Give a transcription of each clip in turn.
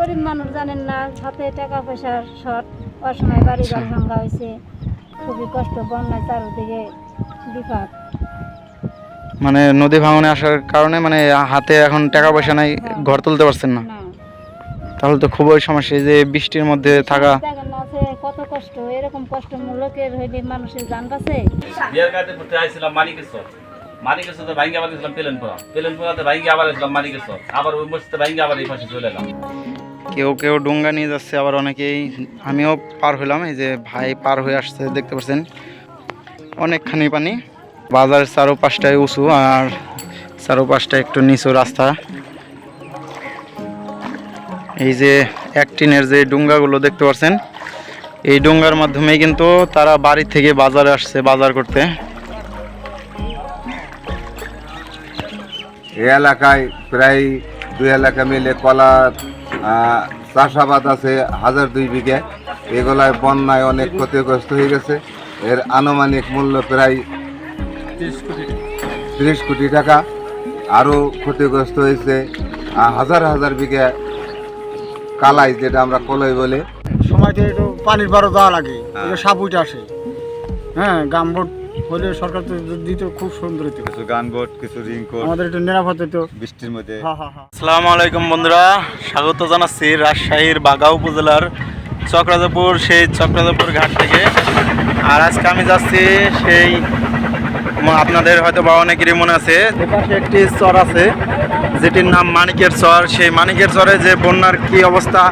গরিব মানুষ জানেন না হাতে টাকা পয়সার শর্ট। অসময় বাড়ি ঘর আচ্ছা। ভাঙ্গা হয়েছে। খুবই কষ্ট বন্যায় চারদিকে বিপদ। মানে নদী ভাঙনে আসার কারণে মানে হাতে এখন টাকা পয়সা নাই ঘর তুলতে পারছেন না। তাহলে তো খুবই সমস্যা এই যে বৃষ্টির মধ্যে থাকা। কত কষ্ট এরকম কষ্ট লোকের হইলে মানুষের জান বাঁচে। বিয়ার কাটে ঘুরতে আইছিলাম মানিকেশ্বর। মানিকেশ্বর ভাঙ্গি আবার গেছিলাম পেলেনপুরা পেলেনপুরাতে ভাঙ্গি আবার আসলাম মানিকেশ্বর। আবার ওই মসজিদে ভাঙ্গি আবার এই পাশে চলে এলাম। কেউ কেউ ডোঙ্গা নিয়ে যাচ্ছে, আবার অনেকেই আমিও পার হইলাম, এই যে ভাই পার হয়ে আসছে, দেখতে পাচ্ছেন। অনেকখানি পানি। বাজারের চারোপাশটায় উঁচু, আর চারোপাশটা একটু নিচু রাস্তা। এই যে এক টিনের যে ডুঙ্গাগুলো দেখতে পাচ্ছেন, এই ডুঙ্গার মাধ্যমেই কিন্তু তারা বাড়ি থেকে বাজারে আসছে, বাজার করতে। এলাকায় প্রায় দুই এলাকা মিলে কলা চাষাবাদ আছে হাজার দুই বিঘে। এগুলায় বন্যায় অনেক ক্ষতিগ্রস্ত হয়ে গেছে। এর আনুমানিক মূল্য প্রায় ত্রিশ কোটি টাকা। আরও ক্ষতিগ্রস্ত হয়েছে হাজার হাজার বিঘে কালাই যেটা আমরা কলাই বলি। সময়তে একটু পানির বারো দেওয়া লাগে এটা সাপ আসে। হ্যাঁ গামবোট হলে সরকার তো দিত খুব সুন্দর হতো কিছু গান বোট কিছু রিংকোট আমাদের একটু নিরাপদ হতো বৃষ্টির মধ্যে। আসসালামু আলাইকুম বন্ধুরা স্বাগত জানাচ্ছি রাজশাহীর বাগা উপজেলার চক্রাজাপুর সেই চক্রাজাপুর ঘাট থেকে। আর আজকে আমি যাচ্ছি সেই আপনাদের হয়তো বা অনেকেরই মনে আছে এপাশে একটি চর আছে যেটির নাম মানিকের চর। সেই মানিকের চরে যে বন্যার কি অবস্থা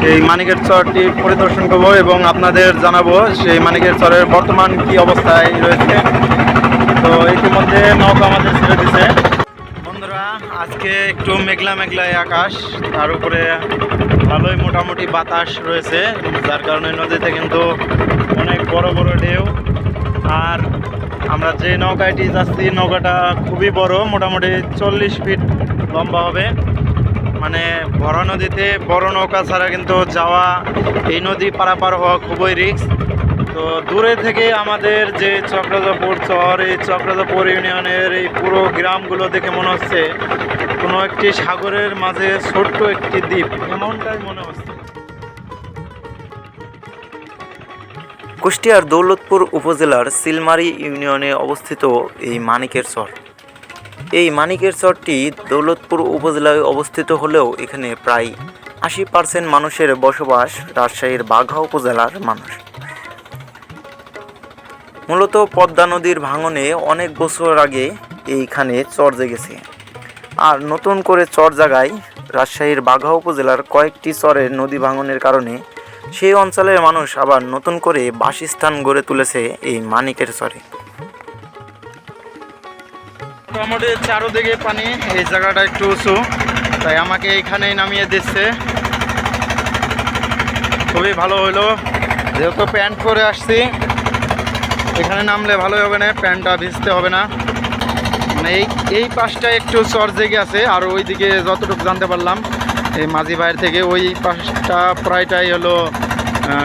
সেই মানিকের চরটি পরিদর্শন করব এবং আপনাদের জানাব সেই মানিকের চরের বর্তমান কি অবস্থায় রয়েছে। তো ইতিমধ্যে নৌকা আমাদের ছেড়ে দিছে। বন্ধুরা, আজকে একটু মেঘলা মেঘলা আকাশ, তার উপরে ভালোই মোটামুটি বাতাস রয়েছে, যার কারণে নদীতে কিন্তু অনেক বড় বড় ঢেউ। আর আমরা যে নৌকাটি যাচ্ছি, নৌকাটা খুবই বড়, মোটামুটি চল্লিশ ফিট লম্বা হবে। মানে ভরা নদীতে, বড় নৌকা ছাড়া কিন্তু যাওয়া এই নদী পারাপার হওয়া খুবই রিস্ক তো দূরে থেকে আমাদের যে চক্রজাপুর চর এই চক্রজাপুর ইউনিয়নের এই পুরো গ্রামগুলো দেখে মনে হচ্ছে কোনো একটি সাগরের মাঝে ছোট্ট একটি দ্বীপ। এমনটাই মনে হচ্ছে। কুষ্টিয়ার দৌলতপুর উপজেলার সিলমারি ইউনিয়নে অবস্থিত এই মানিকের চর এই মানিকের চরটি দৌলতপুর উপজেলায় অবস্থিত হলেও এখানে প্রায় আশি পার্সেন্ট মানুষের বসবাস রাজশাহীর বাঘা উপজেলার মানুষ। মূলত পদ্মা নদীর ভাঙনে অনেক বছর আগে এইখানে চর জেগেছে। আর নতুন করে চর জাগায় রাজশাহীর বাঘা উপজেলার কয়েকটি চরের নদী ভাঙনের কারণে সেই অঞ্চলের মানুষ আবার নতুন করে বাসস্থান গড়ে তুলেছে এই মানিকের চরে। মোটামুটি চারোদিকে পানি, এই জায়গাটা একটু উঁচু, তাই আমাকে এইখানেই নামিয়ে দিচ্ছে। খুবই ভালো হলো যেহেতু প্যান্ট পরে আসছি, এখানে নামলে ভালোই হবে না, প্যান্টটা ভিজতে হবে না। মানে এই এই পাশটা একটু চর জেগে আছে, আর ওই দিকে যতটুকু জানতে পারলাম, এই মাঝি ভাইয়ের থেকে ওই পাশটা প্রায়টাই হলো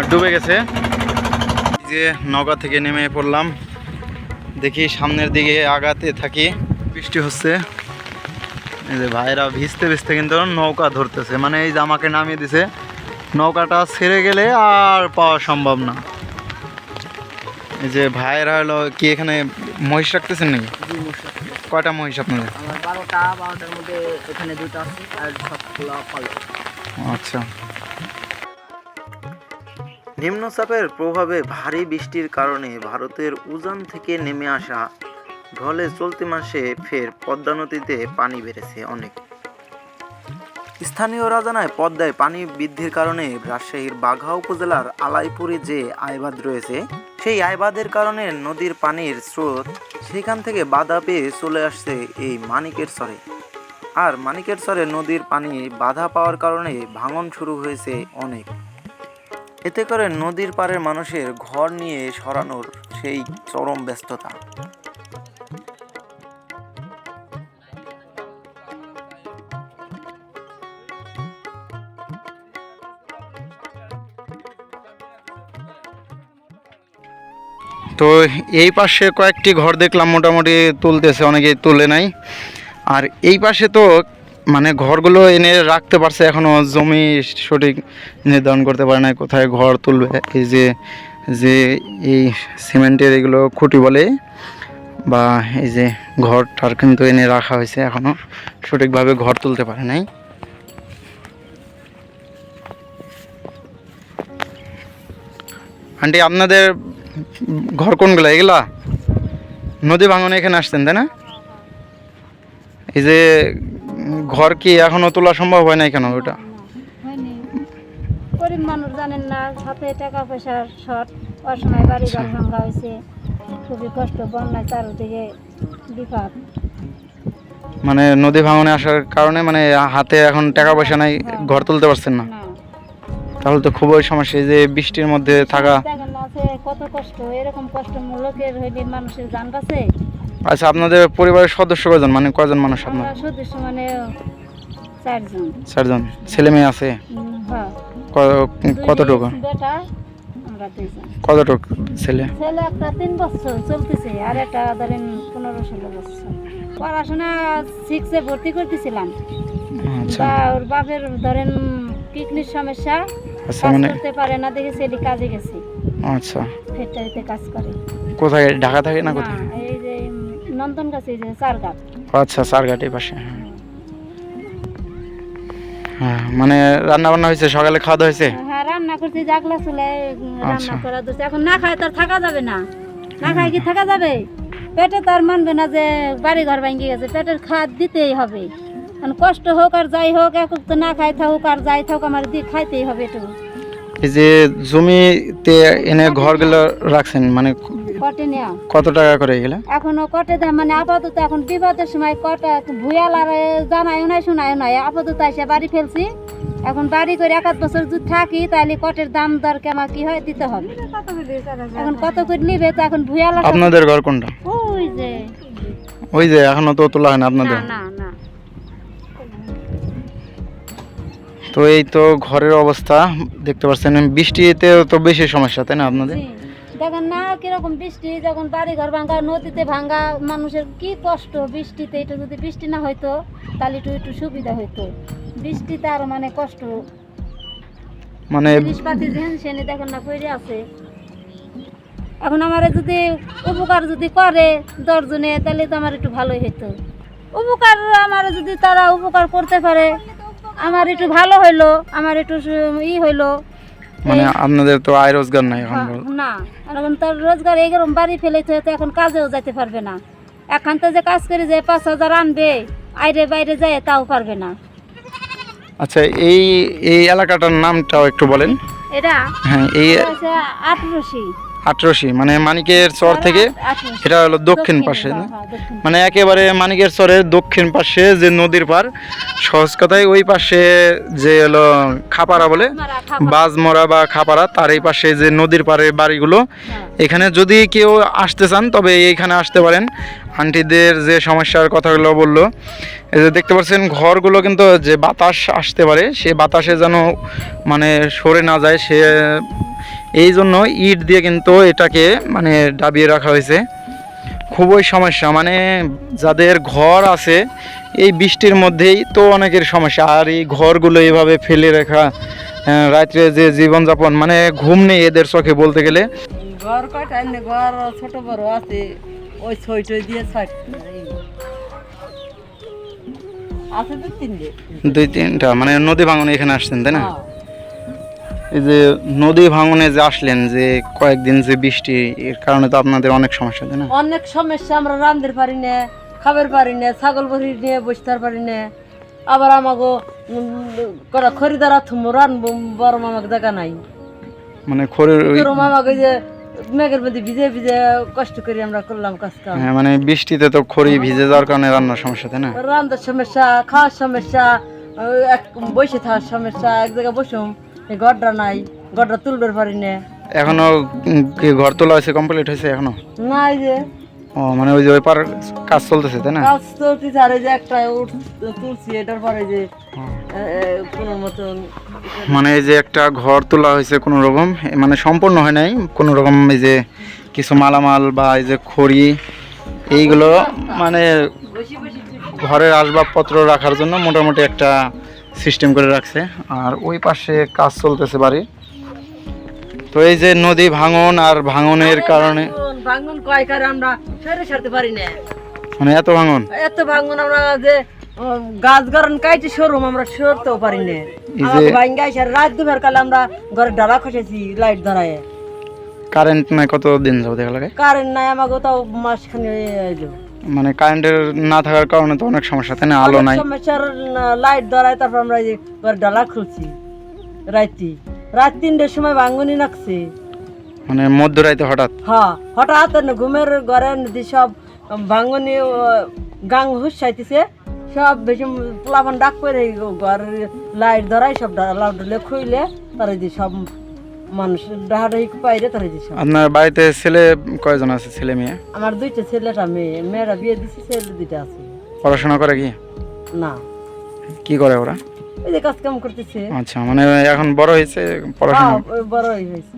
ডুবে গেছে। যে নৌকা থেকে নেমে পড়লাম, দেখি সামনের দিকে আগাতে থাকি। বৃষ্টি হচ্ছে। এই যে ভাইরা ভিজতে ভিজতে কিন্তু নৌকা ধরতেছে। মানে এই যে আমাকে নামিয়ে দিছে নৌকাটা ছেড়ে গেলে আর পাওয়া সম্ভব না। এই যে ভাইয়েরা হলো কি এখানে মহিষ রাখতেছেন নাকি? কয়টা মহিষ আপনাদের? বারোটা বারোটার মধ্যে এখানে দুটো আছে আর সবগুলো আচ্ছা। নিম্নচাপের প্রভাবে ভারী বৃষ্টির কারণে ভারতের উজান থেকে নেমে আসা ঢলে চলতি মাসে ফের পদ্মা নদীতে পানি বেড়েছে অনেক। স্থানীয়রা জানায় পদ্মায় পানি বৃদ্ধির কারণে রাজশাহীর বাঘা উপজেলার আলাইপুরে যে আয়বাদ রয়েছে, সেই আয়বাদের কারণে নদীর পানির স্রোত সেখান থেকে বাধা পেয়ে চলে আসছে এই মানিকের স্বরে। আর মানিকের স্বরে নদীর পানি বাধা পাওয়ার কারণে ভাঙন শুরু হয়েছে অনেক। এতে করে নদীর পাড়ের মানুষের ঘর নিয়ে সরানোর সেই চরম ব্যস্ততা। তো এই পাশে কয়েকটি ঘর দেখলাম, মোটামুটি তুলতেছে, অনেকেই তুলে নাই। আর এই পাশে তো মানে ঘরগুলো এনে রাখতে পারছে, এখনও জমি সঠিক নির্ধারণ করতে পারে না কোথায় ঘর তুলবে, এই যে যে এই সিমেন্টের এগুলো খুঁটি বলে, বা এই যে ঘরটার কিন্তু এনে রাখা হয়েছে, এখনও সঠিকভাবে ঘর তুলতে পারে নাই। আন্টি, আপনাদের ঘর কোনগুলো? এগুলা? নদী ভাঙনে এখানে আসছেন তাই না? এই যে ঘর কি এখনও তোলা সম্ভব হয় নাই কেন ওটা? গরিব মানুষ জানেন না হাতে টাকা পয়সার শর্ট। অসময় বাড়ি ঘর ভাঙ্গা হয়েছে। খুবই কষ্ট বন্যায় চারদিকে বিপদ। মানে নদী ভাঙনে আসার কারণে মানে হাতে এখন টাকা পয়সা নাই ঘর তুলতে পারছেন না? না। তাহলে তো খুবই সমস্যা যে বৃষ্টির মধ্যে থাকা। কত কষ্ট এরকম কষ্ট লোকের হইলে মানুষের জান বাঁচে। আচ্ছা আপনাদের পরিবারের সদস্য কজন মানে কজন মানুষ আপনার? সদস্য মানে চারজন। চারজন। ছেলে মেয়ে আছে? হ্যাঁ। কতটুকু? কতটুকু ছেলে? ছেলে একটা তিন বছর চলতেছে আর একটা ধরেন পনেরো ষোলো বছর। পড়াশোনা সিক্সে ভর্তি করতেছিলাম। আচ্ছা। ওর বাপের ধরেন কিডনির সমস্যা আচ্ছা মানে করতে পারে না দেখে কাজে গেছে। আচ্ছা। ফ্যাক্টরিতে কাজ করে। কোথায়? ঢাকা থাকে না কোথায়? এই যে নন্দন এই যে আচ্ছা পাশে হ্যাঁ। হ্যাঁ মানে রান্না বান্না হয়েছে সকালে খাওয়া দাওয়া হয়েছে? হ্যাঁ রান্না করতে জাগলা চুলে রান্না আচ্ছা। করা দিচ্ছে এখন না খায় তার থাকা যাবে না। না খায় কি থাকা যাবে? পেটে তার মানবে না যে বাড়ি ঘর ভাঙ্গি গেছে। পেটের খাদ দিতেই হবে। এখন কষ্ট হোক আর যাই হোক এক তো না খাই থাকুক আর যাই থাকুক আমার দিয়ে খাইতেই হবে একটু এই যে জমিতে এনে ঘরগুলো রাখছেন মানে কটে নেওয়া। কত টাকা করে এগুলো? এখনও কটে দেয় মানে আপাতত এখন বিপদের সময় কটা ভুয়াল আর জানায় নাই শোনায় নাই। আপাতত এসে বাড়ি ফেলছি। এখন বাড়ি করে এক আধ বছর যদি থাকি তাহলে কটের দাম দর কেমন কি হয় দিতে হবে। এখন কত করে নিবে তো এখন ভুয়াল আপনাদের ঘর কোনটা? ওই যে। ওই যে এখনও তো তোলা হয় না আপনাদের? না না। তো এই তো ঘরের অবস্থা দেখতে পাচ্ছেন বৃষ্টিতে তো বেশি সমস্যা তাই না আপনাদের? দেখেন না কীরকম বৃষ্টি যখন বাড়ি ঘর ভাঙ্গা নদীতে ভাঙ্গা মানুষের কি কষ্ট বৃষ্টিতে এটা যদি বৃষ্টি না হইতো তাহলে একটু একটু সুবিধা হইতো। বৃষ্টিতে আরও মানে কষ্ট। মানে জিনিসপাতি সেনে দেখেন না পড়ে আছে। এখন আমার যদি উপকার যদি করে দশজনে তাহলে তো আমার একটু ভালোই হইতো। উপকার আমার যদি তারা উপকার করতে পারে আমার একটু ভালো হইল আমার একটু ই হইল। মানে আপনাদের তো আয় রোজগার নাই এখন হ্যাঁ, না এখন তার রোজগার এরকম বাড়ি ফেলেছে তো এখন কাজেও যেতে পারবে না। এখান থেকে যে কাজ করে যে পাঁচ হাজার আনবে আইরে বাইরে যায় তাও পারবে না। আচ্ছা এই এই এলাকাটার নামটাও একটু বলেন। এটা? হ্যাঁ এই আটরশি। আটরশি মানে মানিকের চর থেকে এটা হলো দক্ষিণ পাশে? হ্যাঁ, হ্যাঁ। মানে একেবারে মানিকের চরের দক্ষিণ পাশে যে নদীর পার সহজ কথায় ওই পাশে যে হলো খাপাড়া বলে। বাজমরা বা খাপাড়া তার এই পাশে যে নদীর পারে বাড়িগুলো হ্যাঁ। এখানে যদি কেউ আসতে চান তবে এইখানে আসতে পারেন আন্টিদের যে সমস্যার কথাগুলো বলল, এই যে দেখতে পাচ্ছেন ঘরগুলো কিন্তু যে বাতাস আসতে পারে, সে বাতাসে যেন মানে সরে না যায়, সে এই জন্য ইট দিয়ে কিন্তু এটাকে মানে ডাবিয়ে রাখা হয়েছে। খুবই সমস্যা মানে যাদের ঘর আছে, এই বৃষ্টির মধ্যেই তো অনেকের সমস্যা, আর এই ঘরগুলো এইভাবে ফেলে রাখা রাত্রে যে জীবনযাপন মানে ঘুম নেই এদের চোখে বলতে গেলে। ঘর কয়টা? ঘর ছোট বড় আছে। ওই দিয়ে ছয় আছে তো তিনটে? দুই তিনটা মানে নদী ভাঙনে এখানে আসছেন তাই না? এই যে নদী ভাঙনে যে আসলেন যে কয়েকদিন যে বৃষ্টি এর কারণে তো আপনাদের অনেক সমস্যা তাই না? অনেক সমস্যা আমরা রান্ধতে পারি না খাবার পারি না ছাগল ভরি নিয়ে বসতে পারি না। আবার আমাকে খরিদার থুম রানবো বড় মামাকে দেখা নাই। মানে মামাকে যে মেঘের মধ্যে ভিজে ভিজে কষ্ট করে আমরা করলাম কাজ কাম হ্যাঁ মানে বৃষ্টিতে তো খড়ি ভিজে যাওয়ার কারণে রান্নার সমস্যা তাই না? রান্নার সমস্যা খাওয়ার সমস্যা এক বসে থাকার সমস্যা এক জায়গায় বসুম এই ঘরটা নাই ঘরটা তুলবার পারি না এখনও ঘর তোলা হয়েছে কমপ্লিট হয়েছে এখনও? নাই যে। ও মানে ওই যে ওই পার কাজ চলতেছে তাই না? কাজ চলতেছে আর এই যে একটা তুলছি এটার পরে যে কোনো মতন মানে এই যে একটা ঘর তোলা হয়েছে কোনো রকম মানে সম্পূর্ণ হয় নাই কোনো রকম এই যে কিছু মালামাল বা এই যে খড়ি এইগুলো মানে ঘরের আসবাবপত্র রাখার জন্য মোটামুটি একটা সিস্টেম করে রাখছে আর ওই পাশে কাজ চলতেছে বাড়ির। তো এই যে নদী ভাঙন আর ভাঙনের কারণে ভাঙন কয় কারে আমরা সরে সারতে পারি না। মানে এত ভাঙন? এত ভাঙন আমরা যে গাছ কাইতে আমরা সরতেও পারি না। যে- আমাকে রাত দুপুর কালে আমরা ঘরে ডালা খসেছি লাইট ধরায়। কারেন্ট নাই কত দিন যাব দেখা লাগে কারেন্ট নাই আমাকে তাও মাসখানি এলো মানে কারেন্টের না থাকার কারণে তো অনেক সমস্যা তাই না? আলো নাই। সমস্যার লাইট ধরায় তারপর আমরা এই যে ঘরে ডালা খুলছি। রাত্রি। রাত তিনটের সময় ভাঙ্গনি নাকছে। মানে মধ্যরাইতে হঠাৎ? হ্যাঁ হঠাৎ ঘুমের ঘরে নদী সব ভাঙ্গনি গাং হুসাইতেছে সব বেশি পোলাপান ডাক করে ঘর লাইট ধরাই সব ডালা ডুলে খুইলে তারা দিয়ে সব মানুষ ডাহাডাহি পাইরে তারা দিয়ে সব। আপনার বাড়িতে ছেলে কয়জন আছে ছেলে মেয়ে? আমার দুইটা ছেলেটা মেয়ে। মেয়েরা বিয়ে দিছি ছেলে দুইটা আছে। পড়াশোনা করে কি? না। কি করে ওরা? এই যে কাজ কাম করতেছে। আচ্ছা মানে এখন বড় হয়েছে পড়াশোনা? হ্যাঁ, ওই বড়ই হয়েছে।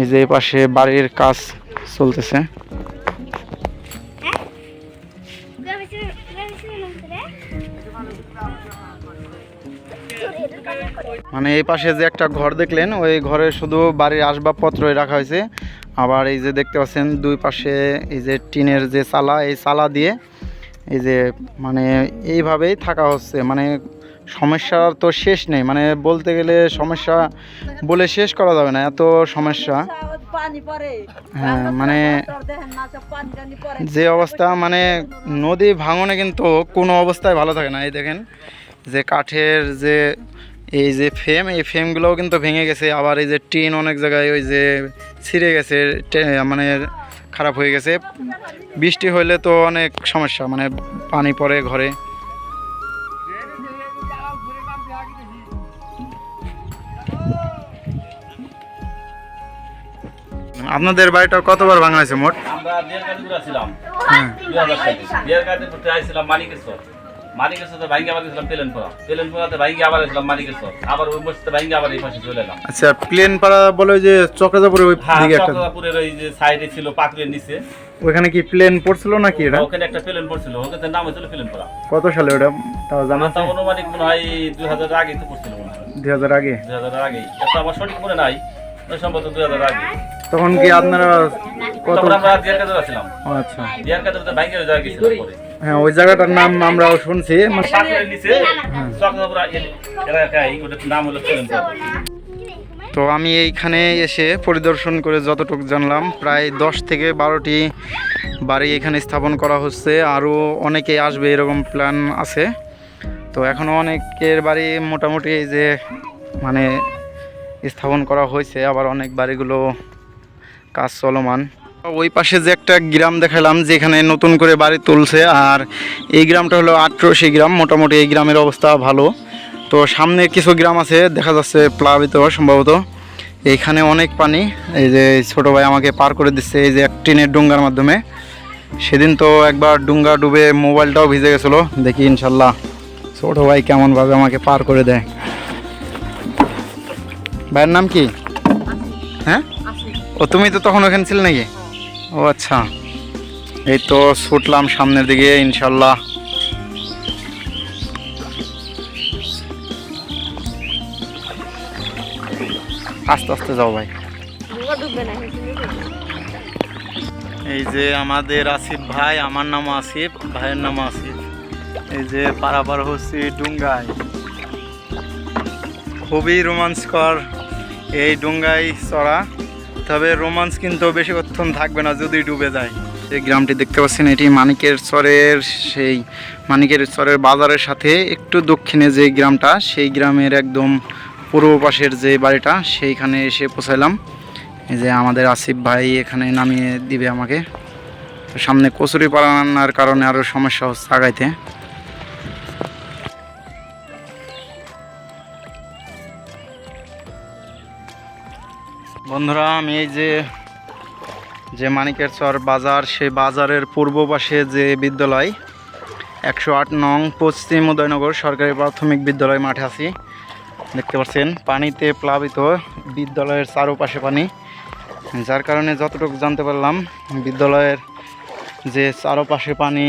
এই যে পাশে বাড়ির কাজ চলতেছে। মানে এই পাশে যে একটা ঘর দেখলেন, ওই ঘরে শুধু বাড়ির আসবাবপত্রই রাখা হয়েছে। আবার এই যে দেখতে পাচ্ছেন, দুই পাশে এই যে টিনের যে চালা, এই চালা দিয়ে এই যে মানে এইভাবেই থাকা হচ্ছে। মানে সমস্যার তো শেষ নেই মানে বলতে গেলে সমস্যা বলে শেষ করা যাবে না এত সমস্যা। হ্যাঁ মানে যে অবস্থা মানে নদী ভাঙনে কিন্তু কোনো অবস্থায় ভালো থাকে না এই দেখেন। যে কাঠের যে এই যে ফ্রেম এই ফ্রেমগুলোও কিন্তু ভেঙে গেছে আবার এই যে টিন অনেক জায়গায় ওই যে ছিঁড়ে গেছে মানে খারাপ হয়ে গেছে। বৃষ্টি হইলে তো অনেক সমস্যা মানে পানি পড়ে ঘরে। আপনাদের বাড়িটা কতবার ভাঙা হয়েছে মোট? আমরা বিয়ের কাজে ছিলাম দুই হাজার কাজে ঘুরতে আইছিলাম মানিকেশ্বর। মানিকেশ্বর ভাঙ্গে আবার গেছিলাম পেলেনপুরা পেলেনপুরাতে ভাঙ্গে আবার গেছিলাম মানিকেশ্বর। আবার ওই মসজিদে ভাঙ্গে আবার এই পাশে চলে এলাম। আচ্ছা প্লেন বলে ওই যে চক্রাজাপুরে ওই হ্যাঁ দিকে একটা চক্রপুরের ওই যে সাইডে ছিল নিচে। ওইখানে কি প্লেন পড়ছিল নাকি এটা? ওখানে একটা প্লেন পড়ছিল। ওখানে নাম হয়েছিল কত সালে ওটা? তাও জানা আমার অনুমানিক মনে হয় দুই হাজার আগে তো পড়ছিল মনে হয়। আগে? এটা আমার সঠিক মনে নাই। ওই সম্ভবত দুই হাজার আগে। তখন কি আপনারা কত আমরা বিয়ের কাজে ছিলাম আচ্ছা। কাজে হয়ে যাওয়া গেছিল পরে। হ্যাঁ ওই জায়গাটার নাম আমরাও শুনছি। মানে নিচে চক্রপুরা এলাকায় ওটার নাম হলো তো আমি এইখানে এসে পরিদর্শন করে যতটুকু জানলাম প্রায় দশ থেকে বারোটি বাড়ি এখানে স্থাপন করা হচ্ছে। আরও অনেকেই আসবে এরকম প্ল্যান আছে। তো এখনও অনেকের বাড়ি মোটামুটি এই যে মানে স্থাপন করা হয়েছে। আবার অনেক বাড়িগুলো কাজ চলমান। ওই পাশে যে একটা গ্রাম দেখালাম যেখানে নতুন করে বাড়ি তুলছে আর এই গ্রামটা হলো আটরশি গ্রাম। মোটামুটি এই গ্রামের অবস্থা ভালো। তো সামনে কিছু গ্রাম আছে দেখা যাচ্ছে প্লাবিত সম্ভবত। এইখানে অনেক পানি। এই যে ছোটো ভাই আমাকে পার করে দিচ্ছে এই যে এক টিনের ডুঙ্গার মাধ্যমে। সেদিন তো একবার ডুঙ্গা ডুবে মোবাইলটাও ভিজে গেছিল। দেখি ইনশাল্লাহ ছোট ভাই কেমনভাবে আমাকে পার করে দেয়। ভাইয়ের নাম কি? হ্যাঁ? ও, তুমি তো তখন ওখানে ছিলে নাকি? ও আচ্ছা। এই তো ছুটলাম সামনের দিকে ইনশাল্লাহ আস্তে আস্তে যাও ভাই। এই যে আমাদের আসিফ ভাই, আমার নাম আসিফ, ভাইয়ের নাম আসিফ। এই যে পারাপার হচ্ছে ডুঙ্গায়। খুবই রোমাঞ্চকর এই ডুঙ্গাই চড়া। তবে রোমান্স কিন্তু বেশি বেশিক্ষণ থাকবে না যদি ডুবে যায়। এই গ্রামটি দেখতে পাচ্ছেন, এটি মানিকের চরের সেই, মানিকের চরের বাজারের সাথে একটু দক্ষিণে যে গ্রামটা, সেই গ্রামের একদম পূর্ব পাশের যে বাড়িটা, সেইখানে এসে পৌঁছাইলাম। এই যে আমাদের আসিফ ভাই এখানে নামিয়ে দিবে আমাকে। সামনে কচুরি পালানোর কারণে আরও সমস্যা হচ্ছে আগাইতে। বন্ধুরা, আমি এই যে যে মানিকের চর বাজার সেই বাজারের পূর্ব পাশে যে বিদ্যালয়, একশো আট নং পশ্চিম উদয়নগর সরকারি প্রাথমিক বিদ্যালয় মাঠে আছি। দেখতে পাচ্ছেন, পানিতে প্লাবিত বিদ্যালয়ের চারোপাশে পানি। যার কারণে যতটুকু জানতে পারলাম, বিদ্যালয়ের যে চারোপাশে পানি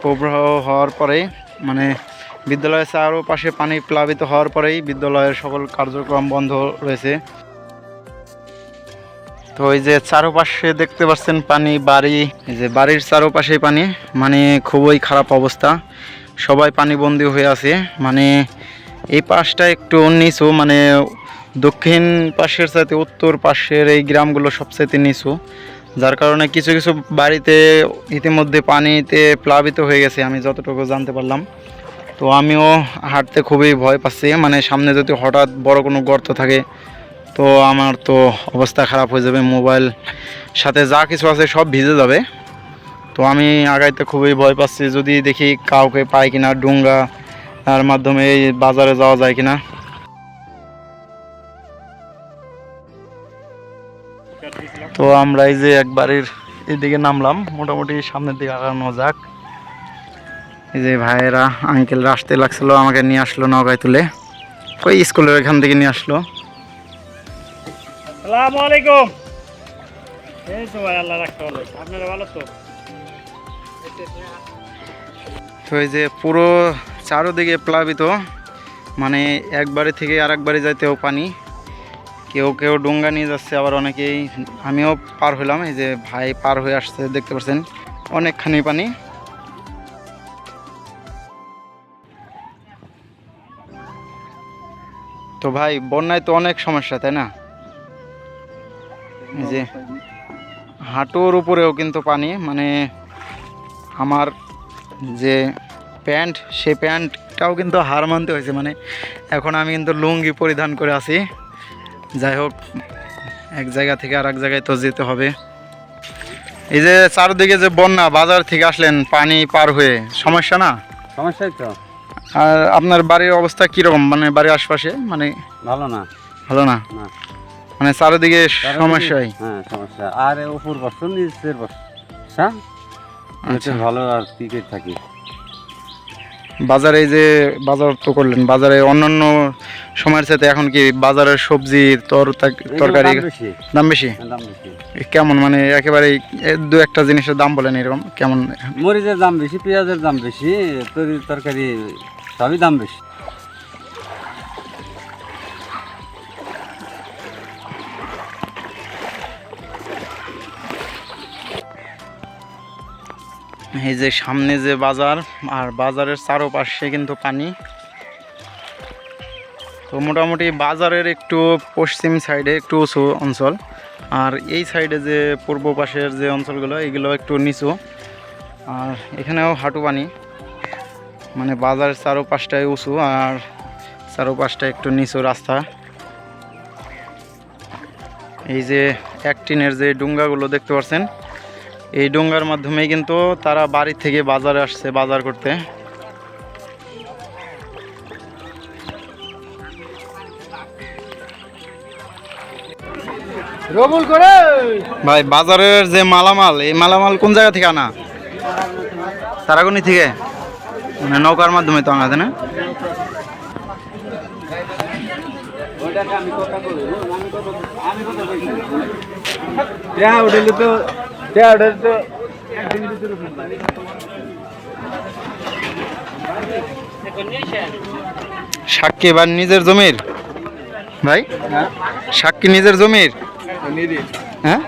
প্রবাহ হওয়ার পরে মানে বিদ্যালয়ের চারোপাশে পানি প্লাবিত হওয়ার পরেই বিদ্যালয়ের সকল কার্যক্রম বন্ধ রয়েছে। তো ওই যে চারোপাশে দেখতে পাচ্ছেন পানি, বাড়ি যে বাড়ির চারোপাশে পানি মানে খুবই খারাপ অবস্থা। সবাই পানি পানিবন্দী হয়ে আছে মানে এই পাশটা একটু নিচু মানে দক্ষিণ পাশের সাথে উত্তর পাশের এই গ্রামগুলো সবচাইতে নিচু, যার কারণে কিছু কিছু বাড়িতে ইতিমধ্যে পানিতে প্লাবিত হয়ে গেছে, আমি যতটুকু জানতে পারলাম। তো আমিও হাঁটতে খুবই ভয় পাচ্ছি মানে সামনে যদি হঠাৎ বড় কোনো গর্ত থাকে তো আমার তো অবস্থা খারাপ হয়ে যাবে, মোবাইল সাথে যা কিছু আছে সব ভিজে যাবে। তো আমি আগাইতে খুবই ভয় পাচ্ছি, যদি দেখি কাউকে পাই কিনা, ডুঙ্গা আর মাধ্যমে এই বাজারে যাওয়া যায় কিনা। তো আমরা এই যে একবারের এদিকে নামলাম, মোটামুটি সামনের দিকে আগানো যাক। এই যে ভাইয়েরা আঙ্কেলরা আসতে লাগছিল, আমাকে নিয়ে আসলো নৌকায় তুলে। ওই স্কুলের এখান থেকে নিয়ে আসলো? আলাইকুম। এই তো ভাই আল্লাহ রাখতে আপনারা ভালো তো? তো এই যে পুরো চারোদিকে প্লাবিত মানে এক বাড়ি থেকে আরেক বাড়ি যাইতেও পানি। কেউ কেউ ডোঙ্গা নিয়ে যাচ্ছে, আবার অনেকেই। আমিও পার হলাম, এই যে ভাই পার হয়ে আসছে, দেখতে পাচ্ছেন, অনেকখানি পানি। তো ভাই, বন্যায় তো অনেক সমস্যা, তাই না? এই যে হাঁটুর উপরেও কিন্তু পানি মানে আমার যে প্যান্ট সেই প্যান্টটাও কিন্তু হার মানতে হয়েছে মানে এখন আমি কিন্তু লুঙ্গি পরিধান করে আছি। যাই হোক এক জায়গা থেকে আর এক জায়গায় তো যেতে হবে। এই যে চারদিকে যে বন্যা বাজার থেকে আসলেন পানি পার হয়ে সমস্যা না? সমস্যাই তো। আর আপনার বাড়ির অবস্থা কীরকম? মানে বাড়ির আশপাশে মানে ভালো না। ভালো না। মানে চারদিকে সমস্যাই। হ্যাঁ সমস্যা। আর উপর বর্ষণ নিচের বর্ষা। আচ্ছা। ভালো আর কি করে থাকি? বাজারে যে বাজার তো করলেন বাজারে অন্যান্য সময়ের সাথে এখন কি বাজারের সবজি তর তরকারি দাম বেশি। দাম হ্যাঁ, দাম বেশি। কেমন মানে একেবারে দু একটা জিনিসের দাম বলেন এরকম কেমন? মরিচের দাম বেশি পেঁয়াজের দাম বেশি তরি তরকারি সবই দাম বেশি। এই যে সামনে যে বাজার, আর বাজারের চারোপাশে কিন্তু পানি। তো মোটামুটি বাজারের একটু পশ্চিম সাইডে একটু উঁচু অঞ্চল, আর এই সাইডে যে পূর্ব পাশের যে অঞ্চলগুলো, এগুলো একটু নিচু। আর এখানেও হাঁটু পানি মানে বাজারের চারোপাশটায় উঁচু, আর চারোপাশটা একটু নিচু রাস্তা। এই যে এক টিনের যে ডুঙ্গাগুলো দেখতে পাচ্ছেন এই ডোঙ্গার মাধ্যমেই কিন্তু তারা বাড়ি থেকে বাজারে আসছে বাজার করতে। রবুল করে। ভাই বাজারের যে মালামাল এই মালামাল কোন জায়গা থেকে আনা? তারাগুনি থেকে? মানে নৌকার মাধ্যমে তো আনা না? উঠেলে তো উঠেলে তো সাক্ষী এবার নিজের জমির? ভাই? সাক্ষী নিজের জমির? হ্যাঁ?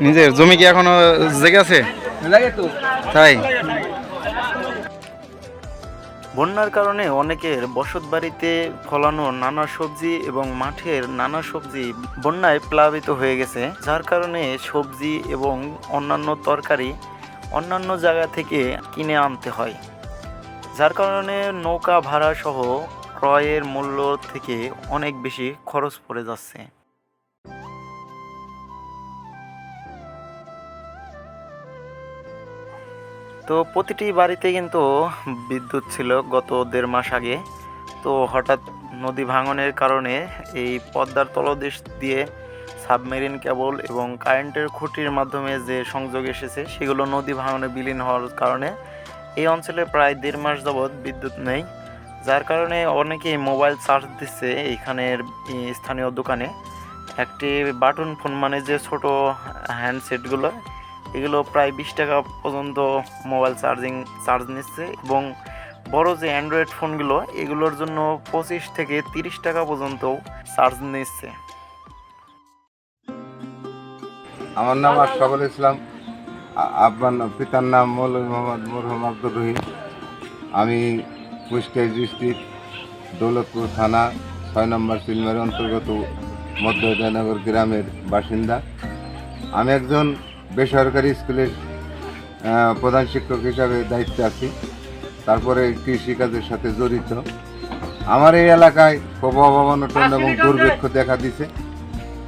নিজের জমি কি এখনও জেগে আছে? তাই? বন্যার কারণে অনেকের বসত বাড়িতে ফলানো নানা সবজি এবং মাঠের নানা সবজি বন্যায় প্লাবিত হয়ে গেছে, যার কারণে সবজি এবং অন্যান্য তরকারি অন্যান্য জায়গা থেকে কিনে আনতে হয়। যার কারণে নৌকা ভাড়া সহ ক্রয়ের মূল্য থেকে অনেক বেশি খরচ পড়ে যাচ্ছে। তো প্রতিটি বাড়িতে কিন্তু বিদ্যুৎ ছিল গত দেড় মাস আগে। তো হঠাৎ নদী ভাঙনের কারণে এই পদ্মার তলদেশ দিয়ে সাবমেরিন কেবল এবং কারেন্টের খুঁটির মাধ্যমে যে সংযোগ এসেছে, সেগুলো নদী ভাঙনে বিলীন হওয়ার কারণে এই অঞ্চলে প্রায় দেড় মাস যাবৎ বিদ্যুৎ নেই। যার কারণে অনেকেই মোবাইল চার্জ দিচ্ছে এইখানের স্থানীয় দোকানে। একটি বাটন ফোন মানে যে ছোট হ্যান্ডসেটগুলো এগুলো প্রায় বিশ টাকা পর্যন্ত মোবাইল চার্জিং, চার্জ নিচ্ছে এবং বড় যে অ্যান্ড্রয়েড ফোনগুলো, এগুলোর জন্য পঁচিশ থেকে তিরিশ টাকা পর্যন্ত চার্জ নিচ্ছে। আমার নাম আশরাফুল ইসলাম। আপনার পিতার নাম মৌলভী মোহাম্মদ মরহুম আব্দুর রহিম। আমি কুষ্টিয়া ডিস্ট্রিক্ট দৌলতপুর থানা, ছয় নম্বর সিলমারের অন্তর্গত মধ্য জয়নগর গ্রামের বাসিন্দা। আমি একজন বেসরকারি স্কুলের প্রধান শিক্ষক হিসাবে দায়িত্বে আছি। তারপরে কৃষিকাজের সাথে জড়িত। আমার এই এলাকায় খুব অভাবনটন এবং দুর্ভিক্ষ দেখা দিছে।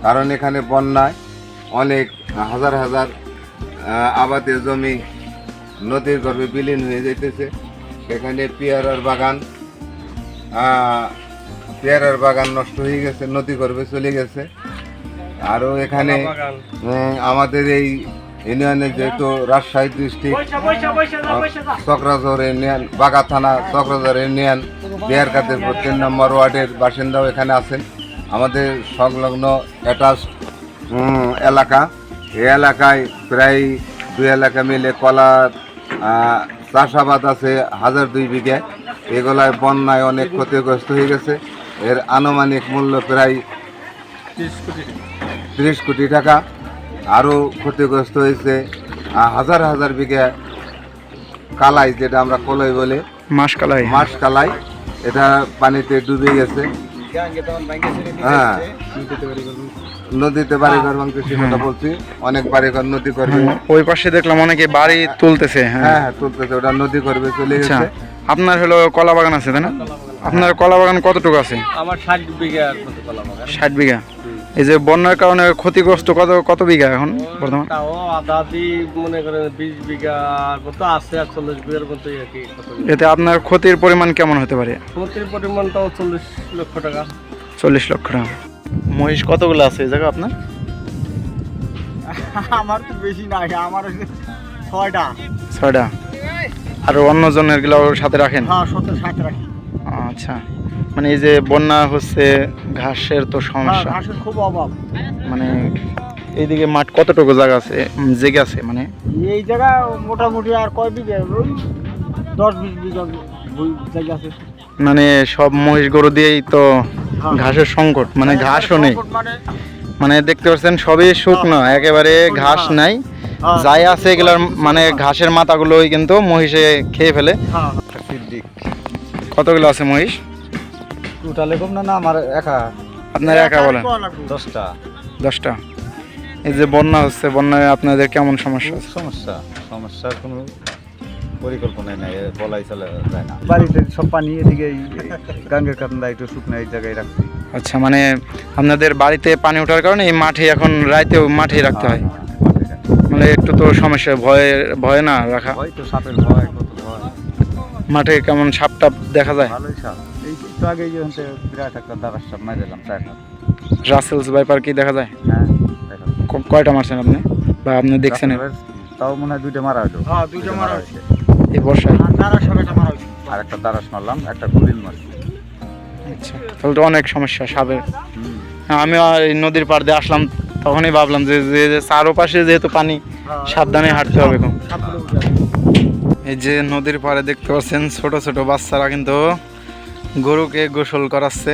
কারণ এখানে বন্যায় অনেক হাজার হাজার আবাদের জমি নদীর গর্ভে বিলীন হয়ে যাইতেছে। সেখানে পেয়ারার বাগান পেয়ারার বাগান নষ্ট হয়ে গেছে নদী গর্ভে চলে গেছে। আরও এখানে আমাদের এই ইউনিয়নে যেহেতু রাজশাহী ডিস্ট্রিক্ট চক্রাঝর ইউনিয়ন বাগা থানা চক্রাঝর ইউনিয়ন বিহারকাতের তিন নম্বর ওয়ার্ডের বাসিন্দাও এখানে আছেন। আমাদের সংলগ্ন অ্যাটাচ এলাকা। এই এলাকায় প্রায় দুই এলাকা মিলে কলা আহ, চাষাবাদ আছে হাজার দুই বিঘে। এগুলায় বন্যায় অনেক ক্ষতিগ্রস্ত হয়ে গেছে। এর আনুমানিক মূল্য প্রায় তিরিশ কোটি টাকা আরও ক্ষতিগ্রস্ত হয়েছে। হাজার হাজার বিঘা কালাই যেটা আমরা কলাই বলে মাস কালাই। মাছ কালাই এটা পানিতে ডুবে গেছে। হ্যাঁ নদীতে বাড়িঘর ভাঙতে সে কথা বলছি অনেক বাড়িঘর নদী করবে। ওই পাশে দেখলাম অনেকে বাড়ি তুলতেছে হ্যাঁ। হ্যাঁ হ্যাঁ তুলতেছে ওটা নদী করবে চলে আচ্ছা গেছে। আপনার হলো কলা বাগান আছে তাই না? আপনার কলা বাগান কতটুকু আছে? আমার ষাট বাগান ষাট বিঘা। এই যে বন্যার কারণে ক্ষতিগ্রস্ত কত কত বিঘা এখন বর্তমান? তাও আধা আধি মনে করেন বিশ বিঘার মতো আছে আর চল্লিশ বিঘার মতো আর কি এতে আপনার ক্ষতির পরিমাণ কেমন হতে পারে? ক্ষতির পরিমাণটাও চল্লিশ লক্ষ টাকা। চল্লিশ লক্ষ টাকা। মহিষ কতগুলো আছে এই জায়গা আপনার? আমার তো বেশি নাই আমার ছয়টা। ছয়টা। আর অন্য জনেরগুলো সাথে রাখেন? হ্যাঁ ষাট রাখি। আচ্ছা। মানে এই যে বন্যা হচ্ছে ঘাসের তো হ্যাঁ সমস্যা ঘাসের খুব অভাব। মানে এইদিকে মাঠ কতটুকু জায়গা আছে জেগে আছে মানে? এই জায়গা মোটামুটি আর কয় বিঘে? দশ বিশ বিঘা জায়গা আছে। মানে সব মহিষ গরু দিয়েই তো হ্যাঁ। ঘাসের সংকট মানে ঘাসও নেই। মানে মানে দেখতে পাচ্ছেন সবই শুকনো একেবারে ঘাস নাই। হ্যাঁ। যাই আছে এগুলোর মানে ঘাসের মাথাগুলোই কিন্তু মহিষে খেয়ে ফেলে। হ্যাঁ। কতগুলো আছে মহিষ? টোটালে কম না না আমার একা? আপনার একা বলেন। দশটা। দশটা। এই যে বন্যা হচ্ছে বন্যায় আপনাদের কেমন সমস্যা? সমস্যা। সমস্যার কোনো পরিকল্পনা নাই বলাই চলে যায় না। বাড়িতে সব পানি এদিকে গাঙ্গের কারণে একটু শুকনো এই জায়গায় রাখছি। আচ্ছা মানে আপনাদের বাড়িতে পানি ওঠার কারণে এই মাঠে এখন রাইতেও মাঠে রাখতে হয়? মানে একটু তো সমস্যা ভয়ে ভয় না রাখা? হয়তো সাপের ভয় কত ভয়। মাঠে কেমন সাপ টাপ দেখা যায়? ভালোই সাপ। একটু আগে যখন বিরাট একটা সাপ দিলাম চার রাসেলস কি দেখা যায়? হ্যাঁ কয়টা মারছেন আপনি? বা আপনি দেখছেন? তাও মনে হয় দুইটা মারা হলো হ্যাঁ দুইটা মারা হয়েছে এই বর্ষায়? আর তারা সব একটা মারা হয়েছে আর একটা দাঁড়াস মারলাম একটা মারছি। আচ্ছা তাহলে তো অনেক সমস্যা সাপের। হুম। আমি এই নদীর পাড় দিয়ে আসলাম তখনই ভাবলাম যে যে চারোপাশে যেহেতু পানি সাবধানে হাঁটতে হবে। এই যে নদীর পাড়ে দেখতে পাচ্ছেন ছোট ছোট বাচ্চারা কিন্তু গরুকে গোসল করাচ্ছে।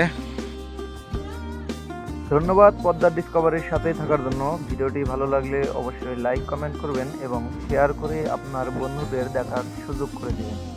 ধন্যবাদ পদ্মা ডিসকভারির সাথে থাকার জন্য। ভিডিওটি ভালো লাগলে অবশ্যই লাইক কমেন্ট করবেন এবং শেয়ার করে আপনার বন্ধুদের দেখার সুযোগ করে দেবেন।